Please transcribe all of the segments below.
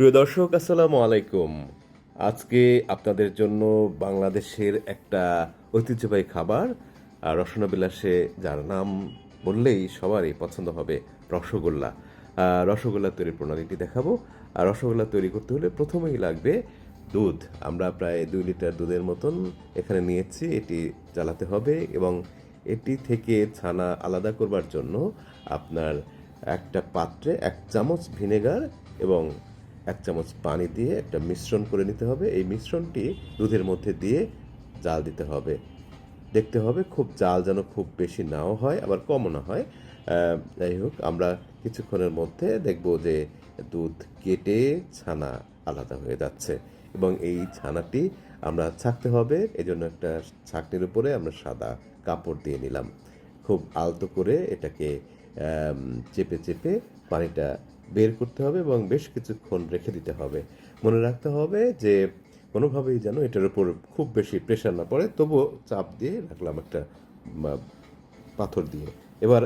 প্রিয় দর্শক, আসসালামু আলাইকুম। আজকে আপনাদের জন্য বাংলাদেশের একটা ঐতিহ্যবাহী খাবার রসনা বিলাসে যার নাম বললেই সবারই পছন্দ হবে রসগোল্লা। রসগোল্লা তৈরির প্রণালীটি দেখাবো। আর রসগোল্লা তৈরি করতে হলে প্রথমেই লাগবে দুধ। আমরা প্রায় দুই লিটার দুধের মতন এখানে নিয়েছি, এটি জ্বালাতে হবে এবং এটি থেকে ছানা আলাদা করবার জন্য আপনার একটা পাত্রে এক চামচ ভিনেগার এবং এক চামচ পানি দিয়ে একটা মিশ্রণ করে নিতে হবে। এই মিশ্রণটি দুধের মধ্যে দিয়ে জাল দিতে হবে। দেখতে হবে খুব জাল যেন খুব বেশি নাও হয়, আবার কমও না হয়। যাই হোক, আমরা কিছুক্ষণের মধ্যে দেখব যে দুধ কেটে ছানা আলাদা হয়ে যাচ্ছে এবং এই ছানাটি আমরা ছাকতে হবে। এজন্য একটা ছাকনির উপরে আমরা সাদা কাপড় দিয়ে নিলাম। খুব আলতো করে এটাকে চেপে চেপে পানিটা বের করতে হবে এবং বেশ কিছুক্ষণ রেখে দিতে হবে। মনে রাখতে হবে যে, কোনোভাবেই যেন এটার উপর খুব বেশি প্রেশার না পড়ে, তবুও চাপ দিয়ে রাখলাম একটা পাথর দিয়ে। এবার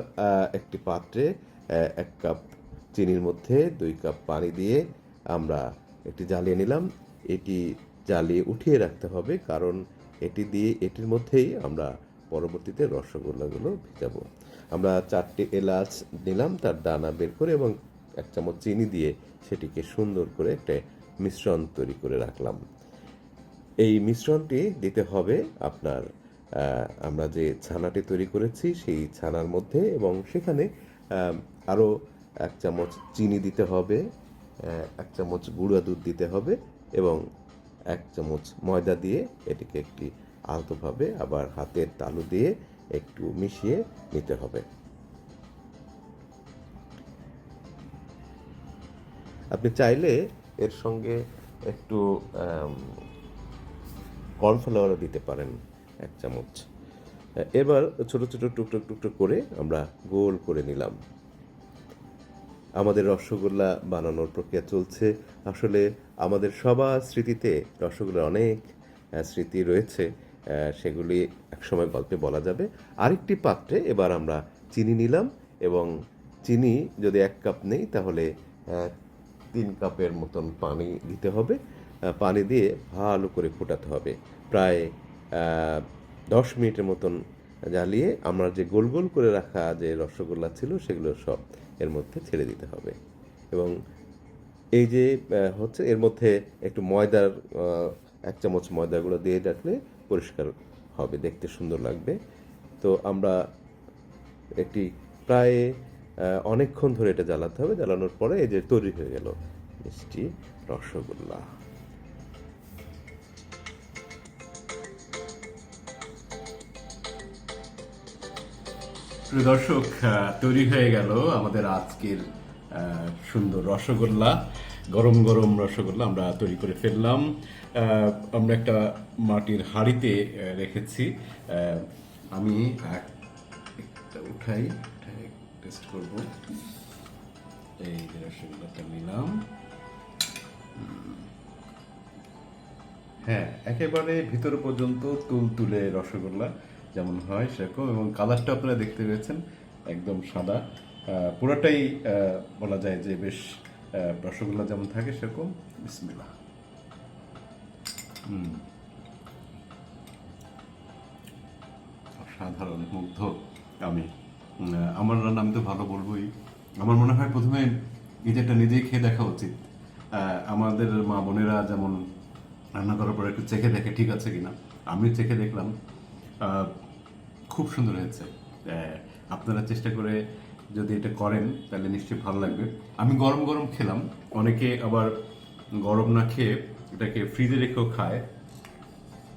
একটি পাত্রে এক কাপ চিনির মধ্যে দুই কাপ পানি দিয়ে আমরা এটি জ্বালিয়ে নিলাম। এটি জ্বালিয়ে উঠিয়ে রাখতে হবে কারণ এটি দিয়ে এটির মধ্যেই আমরা পরবর্তীতে রসগোল্লাগুলো ভেজাবো। আমরা চারটি এলাচ নিলাম, তার দানা বের করে এবং এক চামচ চিনি দিয়ে সেটিকে সুন্দর করে একটা মিশ্রণ তৈরি করে রাখলাম। এই মিশ্রণটি দিতে হবে আপনার আমরা যে ছানাটি তৈরি করেছি সেই ছানার মধ্যে এবং সেখানে আরও এক চামচ চিনি দিতে হবে এক চামচ গুঁড়া দুধ দিতে হবে এবং এক চামচ ময়দা দিয়ে এটিকে একটি আলতোভাবে আবার হাতের তালু দিয়ে একটু মিশিয়ে নিতে হবে। আপনি চাইলে এর সঙ্গে একটু কর্নফ্লাওয়ারও দিতে পারেন, এক চামচ। এবার ছোট ছোট টুকরো টুকরো করে আমরা গোল করে নিলাম। আমাদের রসগোল্লা বানানোর প্রক্রিয়া চলছে। আসলে আমাদের সবার স্মৃতিতে রসগোল্লার অনেক স্মৃতি রয়েছে। সেগুলি একসময় গল্পে বলা যাবে। আরেকটি পাত্রে এবার আমরা চিনি নিলাম এবং চিনি যদি এক কাপ নেই তাহলে তিন কাপের মতন পানি দিতে হবে। পানি দিয়ে ভালো করে ফোটাতে হবে। প্রায় দশ মিনিটের মতন জ্বালিয়ে আমরা যে গোল গোল করে রাখা যে রসগোল্লা ছিল, সেগুলো সব এর মধ্যে ছেড়ে দিতে হবে। এবং এই যে হচ্ছে এর মধ্যে একটু ময়দার এক চামচ ময়দাগুলো দিয়ে রাখলে পরিষ্কার হবে, দেখতে সুন্দর লাগবে। তো আমরা একটি প্রায় অনেকক্ষণ ধরে এটা জ্বালাতে হবে। জ্বালানোর পরে এই যে তৈরি হয়ে গেল মিষ্টি রসগোল্লা। প্রিয় দর্শক তৈরি হয়ে গেল আমাদের আজকের সুন্দর রসগোল্লা, গরম গরম রসগোল্লা আমরা তৈরি করে ফেললাম। আমরা একটা মাটির হাঁড়িতে রেখেছি। আমি উঠাই। টেস্ট করব এই যে রসগোল্লাটা নিলাম হ্যাঁ একেবারে ভিতর পর্যন্ত তুল তুলে রসগোল্লা যেমন হয় সেরকম এবং কালারটা আপনারা দেখতে পেয়েছেন, একদম সাদা। পুরোটাই বলা যায় যে বেশ রসগোল্লা যেমন থাকে সেরকম। বিসমিল্লাহ। হুম। অসাধারণ, মুগ্ধ আমি। আমার রান্না আমি তো ভালো বলবোই। আমার মনে হয় প্রথমে যেটা নিজেই খেয়ে দেখা উচিত। আমাদের মা বোনেরা যেমন রান্না করার পরে একটু চেখে দেখে ঠিক আছে কিনা আমি চেখে দেখলাম। খুব সুন্দর হয়েছে। আপনারা চেষ্টা করে যদি এটা করেন, তাহলে নিশ্চয়ই ভালো লাগবে। আমি গরম গরম খেলাম। অনেকে আবার গরম না খেয়ে এটাকে ফ্রিজে রেখেও খায়।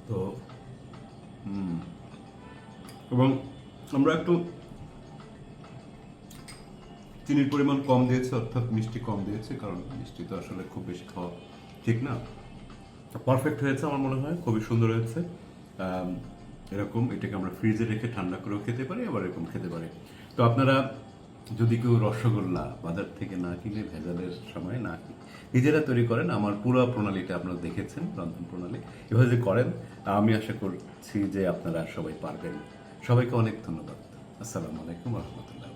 তো এবং আমরা একটু চিনির পরিমাণ কম দিয়েছে, অর্থাৎ মিষ্টি কম দিয়েছে, কারণ মিষ্টি তো আসলে খুব বেশি খাওয়া ঠিক না। পারফেক্ট হয়েছে আমার মনে হয়, খুবই সুন্দর হয়েছে। এরকম এটাকে আমরা ফ্রিজে রেখে ঠান্ডা করেও খেতে পারি, আবার এরকম খেতে পারি। তো আপনারা যদি কেউ রসগোল্লা বাজার থেকে না কিনে ভেজালের সময় না নিজেরা তৈরি করেন, আমার পুরো প্রণালীটা আপনারা দেখেছেন, রন্ধন প্রণালী। এভাবে যদি করেন আমি আশা করছি যে আপনারা সবাই পারবেন। সবাইকে অনেক ধন্যবাদ। আসসালামু আলাইকুম রহমতুল্লাহ।